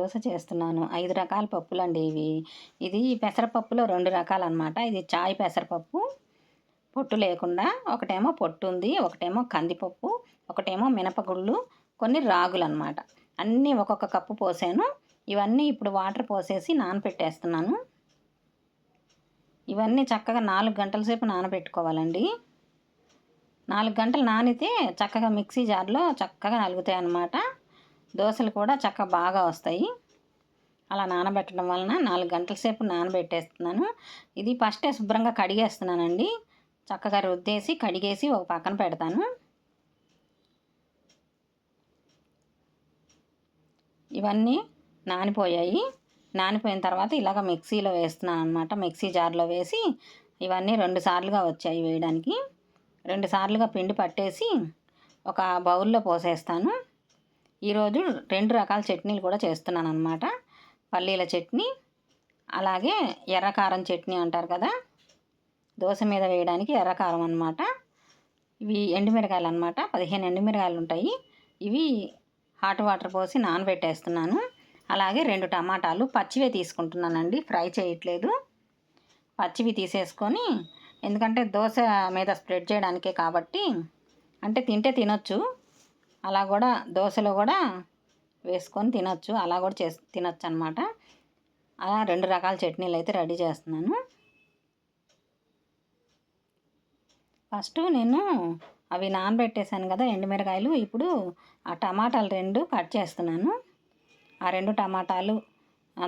దోశ చేస్తున్నాను. ఐదు రకాల పప్పులు అండి ఇవి. ఇది పెసరపప్పులో రెండు రకాలు అనమాట ఇది చాయ్ పెసరపప్పు పొట్టు లేకుండా ఒకటేమో పొట్టు ఉంది ఒకటేమో కందిపప్పు ఒకటేమో మినపగుళ్ళు కొన్ని రాగులు అనమాట అన్నీ ఒక్కొక్క కప్పు పోసాను. ఇవన్నీ ఇప్పుడు వాటర్ పోసేసి నానబెట్టేస్తున్నాను ఇవన్నీ చక్కగా నాలుగు గంటల సేపు నానబెట్టుకోవాలండి. నాలుగు గంటలు నానితే చక్కగా మిక్సీ జార్లో చక్కగా నలుగుతాయి అన్నమాట దోశలు కూడా చక్కగా బాగా వస్తాయి. అలా నానబెట్టడం వలన నాలుగు గంటల సేపు నానబెట్టేస్తున్నాను. ఇది ఫస్టే శుభ్రంగా కడిగేస్తున్నానండి. చక్కగా రుద్దేసి కడిగేసి ఒక పక్కన పెడతాను. ఇవన్నీ నానిపోయాయి. నానిపోయిన తర్వాత ఇలాగ మిక్సీలో వేస్తున్నాను అనమాట మిక్సీ జార్లో వేసి ఇవన్నీ రెండు సార్లుగా వచ్చాయి వేయడానికి. రెండు సార్లుగా పిండి పట్టేసి ఒక బౌల్లో పోసేస్తాను. ఈరోజు రెండు రకాల చట్నీలు కూడా చేస్తున్నాను అనమాట పల్లీల చట్నీ అలాగే ఎర్రకారం చట్నీ అంటారు కదా. దోశ మీద వేయడానికి ఎర్రకారం అనమాట ఇవి ఎండుమిరకాయలు అనమాట పదిహేను ఎండుమిరకాయలు ఉంటాయి. ఇవి హాట్ వాటర్ పోసి నానబెట్టేస్తున్నాను. అలాగే రెండు టమాటాలు పచ్చివే తీసుకుంటున్నానండి. ఫ్రై చేయట్లేదు. పచ్చివి తీసేసుకొని ఎందుకంటే దోశ మీద స్ప్రెడ్ చేయడానికే కాబట్టి అంటే తింటే తినొచ్చు. అలా కూడా దోశలో కూడా వేసుకొని తినొచ్చు. అలా కూడా చేసి తినొచ్చు అనమాట అలా రెండు రకాల చట్నీలు అయితే రెడీ చేస్తున్నాను. ఫస్ట్ నేను అవి నానబెట్టేశాను కదా ఎండుమిరకాయలు. ఇప్పుడు ఆ టమాటాలు రెండు కట్ చేస్తున్నాను. ఆ రెండు టమాటాలు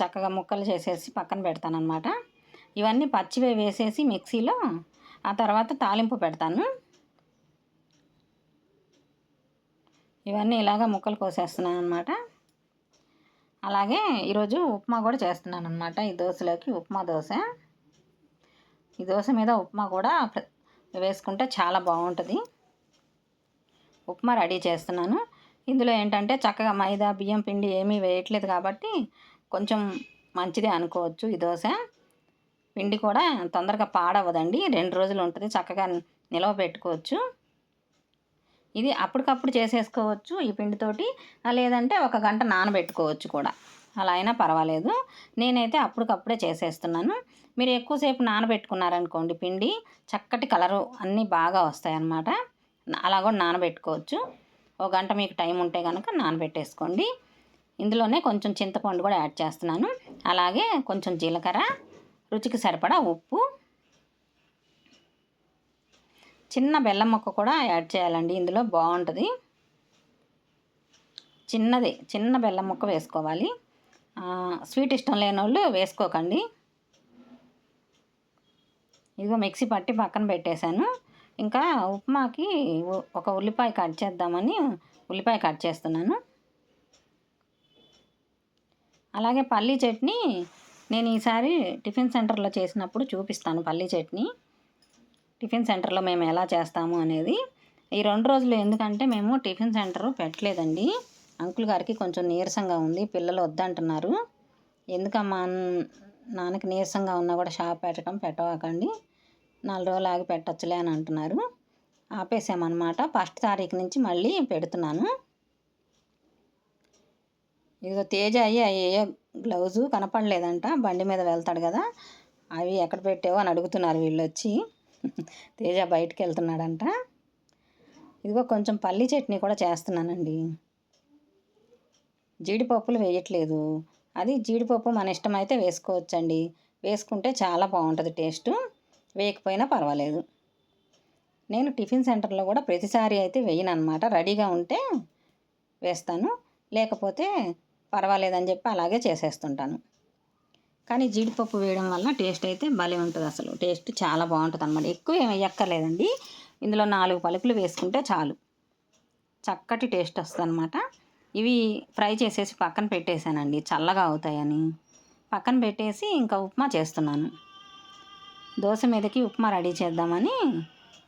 చక్కగా ముక్కలు చేసేసి పక్కన పెడతాను అనమాట ఇవన్నీ పచ్చివే వేసేసి మిక్సీలో ఆ తర్వాత తాలింపు పెడతాను. ఇవన్నీ ఇలాగ ముక్కలు కోసేస్తున్నాను అనమాట అలాగే ఈరోజు ఉప్మా కూడా చేస్తున్నాను అనమాట ఈ దోశలోకి ఉప్మా దోశ. ఈ దోశ మీద ఉప్మా కూడా వేసుకుంటే చాలా బాగుంటుంది. ఉప్మా రెడీ చేస్తున్నాను. ఇందులో ఏంటంటే చక్కగా మైదా బియ్యం పిండి ఏమీ వేయట్లేదు కాబట్టి కొంచెం మంచిదే అనుకోవచ్చు ఈ దోశ. పిండి కూడా తొందరగా పాడవదండి. రెండు రోజులు ఉంటుంది చక్కగా నిలవ పెట్టుకోవచ్చు. ఇది అప్పటికప్పుడు చేసేసుకోవచ్చు ఈ పిండితోటి. లేదంటే ఒక గంట నానబెట్టుకోవచ్చు కూడా. అలా అయినా పర్వాలేదు. నేనైతే అప్పటికప్పుడే చేసేస్తున్నాను. మీరు ఎక్కువసేపు నానబెట్టుకున్నారనుకోండి పిండి చక్కటి కలరు అన్నీ బాగా వస్తాయి అన్నమాట అలా కూడా నానబెట్టుకోవచ్చు. ఒక గంట మీకు టైం ఉంటే కనుక నానబెట్టేసుకోండి. ఇందులోనే కొంచెం చింతపండు కూడా యాడ్ చేస్తున్నాను. అలాగే కొంచెం జీలకర్ర రుచికి సరిపడా ఉప్పు చిన్న బెల్లం ముక్క కూడా యాడ్ చేయాలండి. ఇందులో బాగుంటుంది. చిన్నది చిన్న బెల్లం ముక్క వేసుకోవాలి. స్వీట్ ఇష్టం లేని వాళ్ళు వేసుకోకండి. ఇదిగో మిక్సీ పట్టి పక్కన పెట్టేశాను. ఇంకా ఉప్మాకి ఒక ఉల్లిపాయ కట్ చేద్దామని ఉల్లిపాయ కట్ చేస్తున్నాను. అలాగే పల్లీ చట్నీ నేను ఈసారి టిఫిన్ సెంటర్లో చేసినప్పుడు చూపిస్తాను పల్లీ చట్నీ. టిఫిన్ సెంటర్లో మేము ఎలా చేస్తాము అనేది ఈ రెండు రోజులు ఎందుకంటే మేము టిఫిన్ సెంటర్ పెట్టలేదండి. అంకుల్ గారికి కొంచెం నీరసంగా ఉంది పిల్లలు వద్దంటున్నారు. ఎందుకమ్మా నాన్నకి నీరసంగా ఉన్నా కూడా షాప్ పెట్టడం పెట్టవాకండి. నాలుగు రోజులు ఆగి పెట్టచ్చులే అని అంటున్నారు. ఆపేసామన్నమాట. ఫస్ట్ తారీఖు నుంచి మళ్ళీ పెడుతున్నాను. ఇదిగో తేజ అయ్యి అయ్యే గ్లౌజు కనపడలేదంట బండి మీద వెళ్తాడు కదా. అవి ఎక్కడ పెట్టావో అని అడుగుతున్నారు వీళ్ళు వచ్చి తేజ బయటికి వెళ్తున్నాడంట ఇదిగో కొంచెం పల్లి చట్నీ కూడా చేస్తున్నానండి. జీడిపప్పులు వేయట్లేదు. అది జీడిపప్పు మన ఇష్టం అయితే వేసుకోవచ్చండి. వేసుకుంటే చాలా బాగుంటుంది టేస్ట్. వేయకపోయినా పర్వాలేదు. నేను టిఫిన్ సెంటర్లో కూడా ప్రతిసారి అయితే వేయను అనమాట రెడీగా ఉంటే వేస్తాను. లేకపోతే పర్వాలేదని చెప్పి అలాగే చేసేస్తుంటాను. కానీ జీడిపప్పు వేయడం వల్ల టేస్ట్ అయితే భలే ఉంటుంది అసలు. టేస్ట్ చాలా బాగుంటుంది అనమాట ఎక్కువ ఏమి వేయక్కర్లేదండి. ఇందులో నాలుగు పలుకులు వేసుకుంటే చాలు. చక్కటి టేస్ట్ వస్తుంది అనమాట ఇవి ఫ్రై చేసేసి పక్కన పెట్టేశానండి. చల్లగా అవుతాయని. పక్కన పెట్టేసి ఇంకా ఉప్మా చేస్తున్నాను. దోశ మీదకి ఉప్మా రెడీ చేద్దామని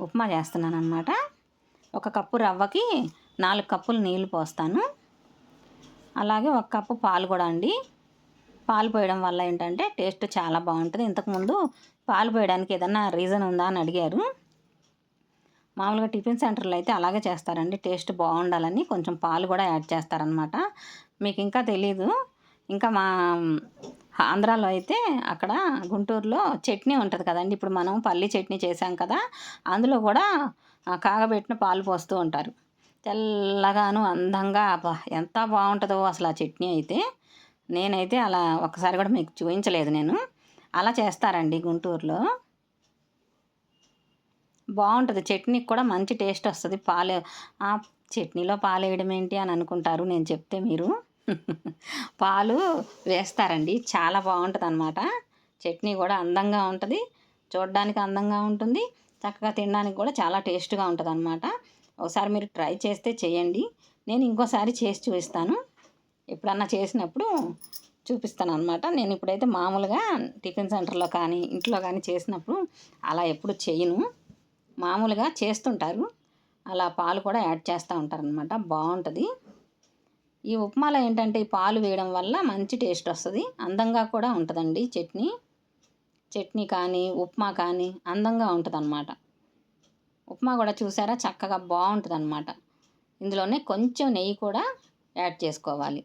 ఉప్మా చేస్తున్నాను అనమాట ఒక కప్పు రవ్వకి నాలుగు కప్పులు నీళ్ళు పోస్తాను. అలాగే ఒక కప్పు పాలు కూడా అండి. పాలు పోయడం వల్ల ఏంటంటే టేస్ట్ చాలా బాగుంటుంది. ఇంతకుముందు పాలు పోయడానికి ఏదన్నా రీజన్ ఉందా అని అడిగారు. మామూలుగా టిఫిన్ సెంటర్లో అయితే అలాగే చేస్తారండి. టేస్ట్ బాగుండాలని కొంచెం పాలు కూడా యాడ్ చేస్తారనమాట మీకు ఇంకా తెలీదు. ఇంకా మా ఆంధ్రాలో అయితే అక్కడ గుంటూరులో చట్నీ ఉంటుంది కదండి. ఇప్పుడు మనం పల్లి చట్నీ చేసాం కదా అందులో కూడా కాగబెట్టిన పాలు పోస్తూ ఉంటారు. తెల్లగాను అందంగా ఎంత బాగుంటుందో అసలు ఆ చట్నీ అయితే. నేనైతే అలా ఒక్కసారి కూడా మీకు చూపించలేదు నేను. అలా చేస్తారండి గుంటూరులో. బాగుంటుంది. చట్నీకి కూడా మంచి టేస్ట్ వస్తుంది. పాలు ఆ చట్నీలో పాలు వేయడం ఏంటి అని అనుకుంటారు నేను చెప్తే మీరు. పాలు వేస్తారండి. చాలా బాగుంటుంది అనమాట చట్నీ కూడా అందంగా ఉంటుంది. చూడడానికి అందంగా ఉంటుంది. చక్కగా తినడానికి కూడా చాలా టేస్ట్గా ఉంటుంది అనమాట ఒకసారి మీరు ట్రై చేస్తే చేయండి. నేను ఇంకోసారి చేసి చూపిస్తాను. ఎప్పుడన్నా చేసినప్పుడు చూపిస్తాను అనమాట నేను ఇప్పుడైతే మామూలుగా టిఫిన్ సెంటర్లో కానీ ఇంట్లో కానీ చేసినప్పుడు అలా ఎప్పుడు చేయను. మామూలుగా చేస్తుంటారు. అలా పాలు కూడా యాడ్ చేస్తూ ఉంటారనమాట బాగుంటుంది. ఈ ఉప్మాలో ఏంటంటే ఈ పాలు వేయడం వల్ల మంచి టేస్ట్ వస్తుంది. అందంగా కూడా ఉంటుందండి చట్నీ. చట్నీ కానీ ఉప్మా కానీ అందంగా ఉంటుంది అనమాట ఉప్మా కూడా చూసారా? చక్కగా బాగుంటుంది అనమాట ఇందులోనే కొంచెం నెయ్యి కూడా యాడ్ చేసుకోవాలి.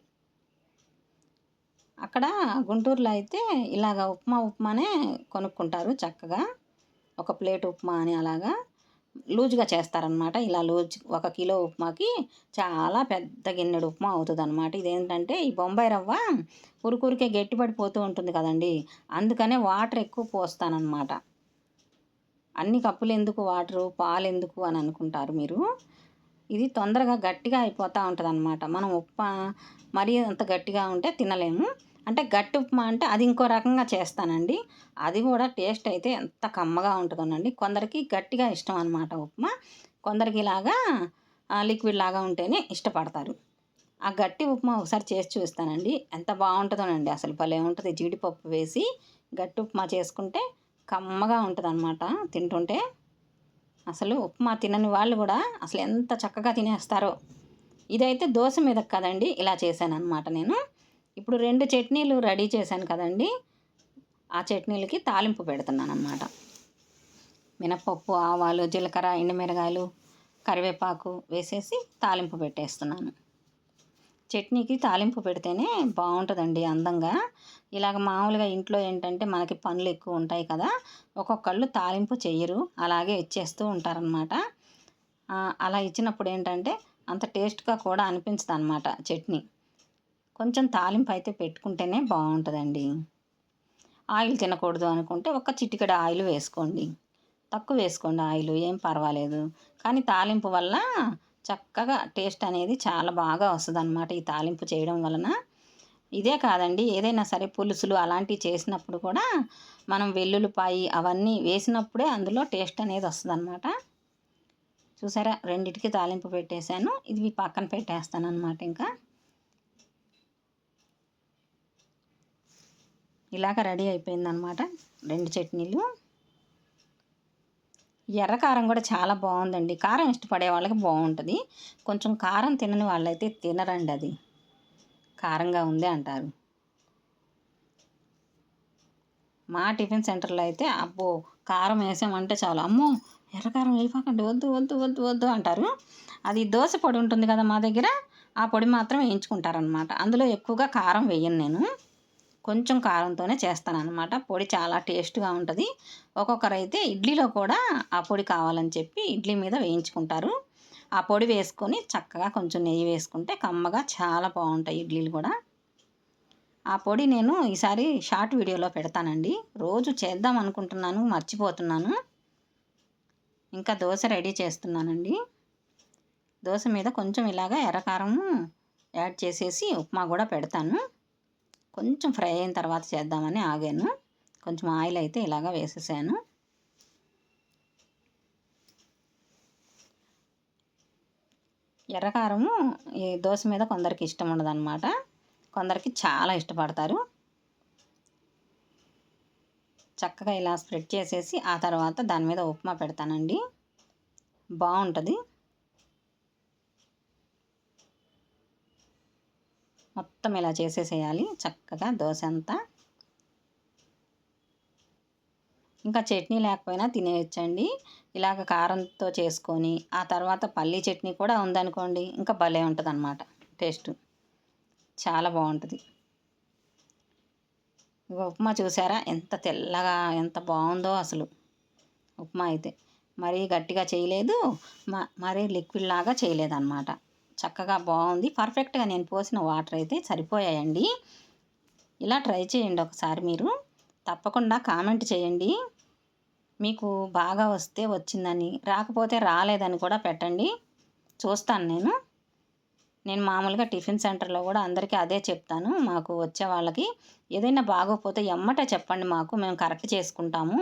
అక్కడ గుంటూరులో అయితే ఇలాగ ఉప్మా ఉప్మానే కొనుక్కుంటారు చక్కగా. ఒక ప్లేట్ ఉప్మా అని అలాగా లూజ్గా చేస్తారనమాట ఇలా లూజ్ ఒక కిలో ఉప్మాకి చాలా పెద్ద గిన్నెడు ఉప్మా అవుతుంది అనమాట ఇదేంటంటే ఈ బొంబాయి రవ్వ ఉరుకురికే గట్టిపడిపోతూ ఉంటుంది కదండి. అందుకనే వాటర్ ఎక్కువ పోస్తానన్నమాట. అన్ని కప్పులు ఎందుకు వాటరు? పాలు ఎందుకు అని అనుకుంటారు మీరు. ఇది తొందరగా గట్టిగా అయిపోతూ ఉంటుంది అనమాట మనం ఉప్మా మరీ అంత గట్టిగా ఉంటే తినలేము. అంటే గట్టి ఉప్మా అంటే అది ఇంకో రకంగా చేస్తానండి. అది కూడా టేస్ట్ అయితే ఎంత కమ్మగా ఉంటుందోనండి. కొందరికి గట్టిగా ఇష్టం అనమాట ఉప్మా. కొందరికి ఇలాగా లిక్విడ్ లాగా ఉంటేనే ఇష్టపడతారు. ఆ గట్టి ఉప్మా ఒకసారి చేసి చూస్తానండి. ఎంత బాగుంటుందోనండి. అసలు భలే ఉంటుంది. జీడిపప్పు వేసి గట్టి ఉప్మా చేసుకుంటే కమ్మగా ఉంటుంది అనమాట తింటుంటే. అసలు ఉప్మా తినని వాళ్ళు కూడా అసలు ఎంత చక్కగా తినేస్తారో. ఇదైతే దోశ మీద కదండి. ఇలా చేశాను అనమాట నేను. ఇప్పుడు రెండు చట్నీలు రెడీ చేశాను కదండి. ఆ చట్నీలకి తాలింపు పెడుతున్నాను అన్నమాట మినపప్పు ఆవాలు జీలకర్ర ఎండుమిరగాయలు కరివేపాకు వేసేసి తాలింపు పెట్టేస్తున్నాను. చట్నీకి తాలింపు పెడితేనే బాగుంటుందండి అందంగా. ఇలాగ మామూలుగా ఇంట్లో ఏంటంటే మనకి పనులు ఎక్కువ ఉంటాయి కదా ఒక్కొక్కళ్ళు తాలింపు చెయ్యరు అలాగే ఇచ్చేస్తూ ఉంటారనమాట అలా ఇచ్చినప్పుడు ఏంటంటే అంత టేస్ట్గా కూడా అనిపించదు అనమాట చట్నీ. కొంచెం తాలింపు అయితే పెట్టుకుంటేనే బాగుంటుందండి. ఆయిల్ తినకూడదు అనుకుంటే ఒక చిటికెడ ఆయిల్ వేసుకోండి. తక్కువ వేసుకోండి ఆయిల్ ఏం పర్వాలేదు. కానీ తాలింపు వల్ల చక్కగా టేస్ట్ అనేది చాలా బాగా వస్తుంది అనమాట ఈ తాలింపు చేయడం వలన. ఇదే కాదండి ఏదైనా సరే పులుసులు అలాంటివి చేసినప్పుడు కూడా మనం వెల్లుల్లిపాయి అవన్నీ వేసినప్పుడే అందులో టేస్ట్ అనేది వస్తుంది అనమాట చూసారా? రెండిటికి తాలింపు పెట్టేశాను. ఇది పక్కన పెట్టేస్తాను అనమాట ఇంకా. ఇలాగ రెడీ అయిపోయిందనమాట. రెండు చట్నీలు. ఎర్ర కారం కూడా చాలా బాగుందండి. కారం ఇష్టపడే వాళ్ళకి బాగుంటుంది. కొంచెం కారం తినని వాళ్ళైతే తినరండి అది. కారంగా ఉంది అంటారు. మా టిఫిన్ సెంటర్లో అయితే అబ్బో కారం వేసామంటే చాలు. అమ్మో ఎర్రకారం వేయకండి వద్దు వద్దు వద్దు వద్దు అంటారు. అది దోశ పొడి ఉంటుంది కదా మా దగ్గర ఆ పొడి మాత్రం వేయించుకుంటారనమాట. అందులో ఎక్కువగా కారం వేయను నేను. కొంచెం కారంతోనే చేస్తాను అనమాట పొడి చాలా టేస్ట్గా ఉంటుంది. ఒక్కొక్కరు అయితే ఇడ్లీలో కూడా ఆ పొడి కావాలని చెప్పి ఇడ్లీ మీద వేయించుకుంటారు. ఆ పొడి వేసుకొని చక్కగా కొంచెం నెయ్యి వేసుకుంటే కమ్మగా చాలా బాగుంటాయి ఇడ్లీలు కూడా. ఆ పొడి నేను ఈసారి షార్ట్ వీడియోలో పెడతానండి. రోజు చేద్దాం అనుకుంటున్నాను మర్చిపోతున్నాను. ఇంకా దోశ రెడీ చేస్తున్నానండి. దోశ మీద కొంచెం ఇలాగ ఎర్రకారము యాడ్ చేసేసి ఉప్మా కూడా పెడతాను. కొంచెం ఫ్రై అయిన తర్వాత చేద్దామని ఆగాను. కొంచెం ఆయిల్ అయితే ఇలాగ వేసేసాను. ఎర్రకారము ఈ దోశ మీద కొందరికి ఇష్టం ఉండదన్నమాట. కొందరికి చాలా ఇష్టపడతారు. చక్కగా ఇలా స్ప్రెడ్ చేసేసి ఆ తర్వాత దాని మీద ఉప్మా పెడతానండి. బాగుంటుంది. మొత్తం ఇలా చేసేసేయాలి. చక్కగా దోశ అంతా. ఇంకా చట్నీ లేకపోయినా తినేయచ్చండి. ఇలాగ కారంతో చేసుకొని ఆ తర్వాత పల్లీ చట్నీ కూడా ఉందనుకోండి ఇంకా భలే ఉంటుంది అనమాట టేస్ట్ చాలా బాగుంటుంది. ఉప్మా చూసారా? ఎంత తెల్లగా ఎంత బాగుందో అసలు. ఉప్మా అయితే. మరీ గట్టిగా చేయలేదు. మరీ లిక్విడ్ లాగా చేయలేదన్నమాట. చక్కగా బాగుంది. పర్ఫెక్ట్గా నేను పోసిన వాటర్ అయితే సరిపోయాయండి. ఇలా ట్రై చేయండి ఒకసారి మీరు. తప్పకుండా కామెంట్ చేయండి. మీకు బాగా వస్తే వచ్చిందని రాకపోతే రాలేదని కూడా పెట్టండి. చూస్తాను నేను. నేను మామూలుగా టిఫిన్ సెంటర్లో కూడా అందరికీ అదే చెప్తాను. మాకు వచ్చే వాళ్ళకి ఏదైనా బాగోకపోతే ఎమ్మటే చెప్పండి మాకు మేము కరెక్ట్ చేసుకుంటాము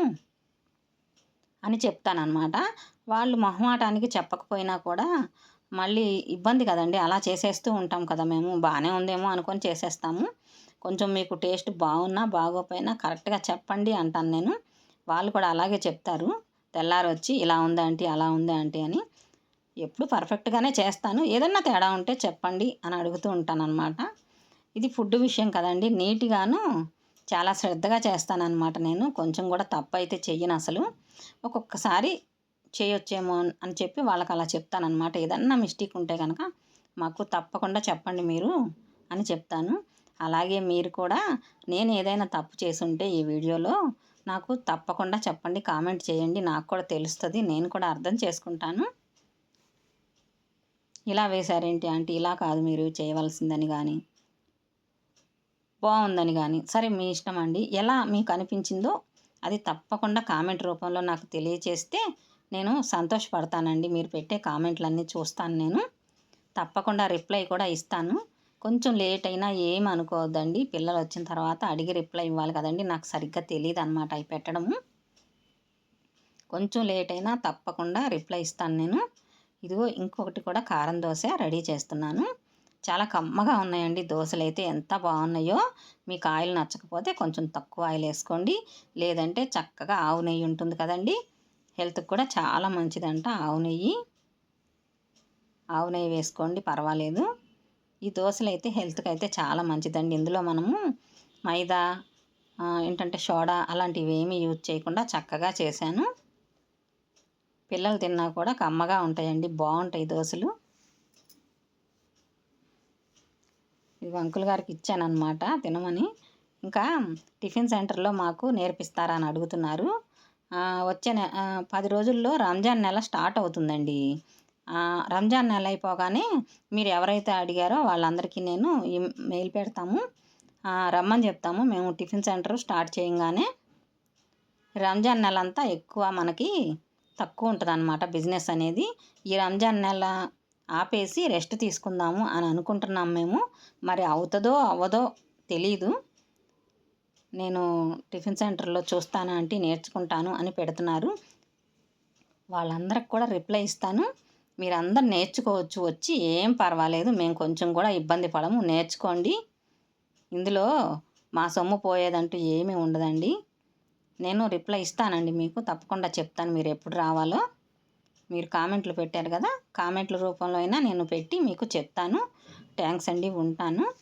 అని చెప్తానమాట వాళ్ళు మొహమాటానికి చెప్పకపోయినా కూడా మళ్ళీ ఇబ్బంది కదండి. అలా చేసేస్తూ ఉంటాం కదా మేము. బాగానే ఉందేమో అనుకొని చేసేస్తాము. కొంచెం మీకు టేస్ట్ బాగున్నా బాగోపోయినా కరెక్ట్గా చెప్పండి అంటాను నేను. వాళ్ళు కూడా అలాగే చెప్తారు. తెల్లారి వచ్చి ఇలా ఉందా ఆంటీ అలా ఉందా ఆంటీ అని. ఎప్పుడు పర్ఫెక్ట్గానే చేస్తాను. ఏదన్నా తేడా ఉంటే చెప్పండి అని అడుగుతూ ఉంటాను అనమాట ఇది ఫుడ్ విషయం కదండి. నీట్గాను చాలా శ్రద్ధగా చేస్తానన్నమాట నేను. కొంచెం కూడా తప్పు అయితే చెయ్యను అసలు. ఒక్కొక్కసారి చేయొచ్చేమో అని చెప్పి వాళ్ళకి అలా చెప్తానమాట ఏదన్నా మిస్టేక్ ఉంటే కనుక మాకు తప్పకుండా చెప్పండి మీరు అని చెప్తాను. అలాగే మీరు కూడా నేను ఏదైనా తప్పు చేసి ఉంటే ఈ వీడియోలో నాకు తప్పకుండా చెప్పండి కామెంట్ చేయండి నాకు కూడా తెలుస్తుంది నేను కూడా అర్థం చేసుకుంటాను. ఇలా వేశారేంటి అంటే ఇలా కాదు మీరు చేయవలసిందని కానీ బాగుందని కానీ సరే మీ ఇష్టం అండి. ఎలా మీకు అనిపించిందో అది తప్పకుండా కామెంట్ రూపంలో నాకు తెలియచేస్తే నేను సంతోషపడతానండి. మీరు పెట్టే కామెంట్లన్నీ చూస్తాను నేను. తప్పకుండా రిప్లై కూడా ఇస్తాను. కొంచెం లేట్ అయినా ఏం అనుకోవద్దండి. పిల్లలు వచ్చిన తర్వాత అడిగి రిప్లై ఇవ్వాలి కదండి. నాకు సరిగ్గా తెలియదు అనమాట అవి పెట్టడము. కొంచెం లేట్ అయినా తప్పకుండా రిప్లై ఇస్తాను నేను. ఇదిగో ఇంకొకటి కూడా కారం దోశ రెడీ చేస్తున్నాను. చాలా కమ్మగా ఉన్నాయండి దోశలు అయితే. ఎంత బాగున్నాయో. మీకు ఆయిల్ నచ్చకపోతే కొంచెం తక్కువ ఆయిల్ వేసుకోండి. లేదంటే చక్కగా ఆవు నెయ్యి ఉంటుంది కదండి. హెల్త్కి కూడా చాలా మంచిదంట. ఆవు నెయ్యి. ఆవు నెయ్యి వేసుకోండి పర్వాలేదు. ఈ దోశలు అయితే హెల్త్కి అయితే చాలా మంచిదండి. ఇందులో మనము మైదా ఏంటంటే సోడా అలాంటివి ఏమీ యూజ్ చేయకుండా చక్కగా చేశాను. పిల్లలు తిన్నా కూడా కమ్మగా ఉంటాయండి. బాగుంటాయి దోశలు. ఇది అంకుల్ గారికి ఇచ్చానమాట తినమని. ఇంకా టిఫిన్ సెంటర్లో మాకు నేర్పిస్తారా అని అడుగుతున్నారు. వచ్చే నె పది రోజుల్లో రంజాన్ నెల స్టార్ట్ అవుతుందండి. రంజాన్ నెల అయిపోగానే మీరు ఎవరైతే అడిగారో వాళ్ళందరికీ నేను మెయిల్ పెడతాము. రమ్మని చెప్తాము. మేము టిఫిన్ సెంటర్ స్టార్ట్ చేయగానే రంజాన్ నెల అంతా ఎక్కువ మనకి తక్కువ ఉంటుంది అనమాట బిజినెస్ అనేది. ఈ రంజాన్ నెల ఆపేసి రెస్ట్ తీసుకుందాము అని అనుకుంటున్నాం మేము. మరి అవుతుందో అవ్వదో తెలీదు. నేను టిఫిన్ సెంటర్లో చూస్తాను అంటే నేర్చుకుంటాను అని పెడుతున్నారు. వాళ్ళందరికి కూడా రిప్లై ఇస్తాను. మీరందరు నేర్చుకోవచ్చు వచ్చి ఏం పర్వాలేదు మేము కొంచెం కూడా ఇబ్బంది పడము నేర్చుకోండి. ఇందులో మా సొమ్ము పోయేదంటూ ఏమీ ఉండదండి. నేను రిప్లై ఇస్తానండి మీకు తప్పకుండా చెప్తాను మీరు ఎప్పుడు రావాలో. మీరు కామెంట్లు పెట్టారు కదా కామెంట్ల రూపంలో అయినా నేను పెట్టి మీకు చెప్తాను. థ్యాంక్స్ అండి ఉంటాను.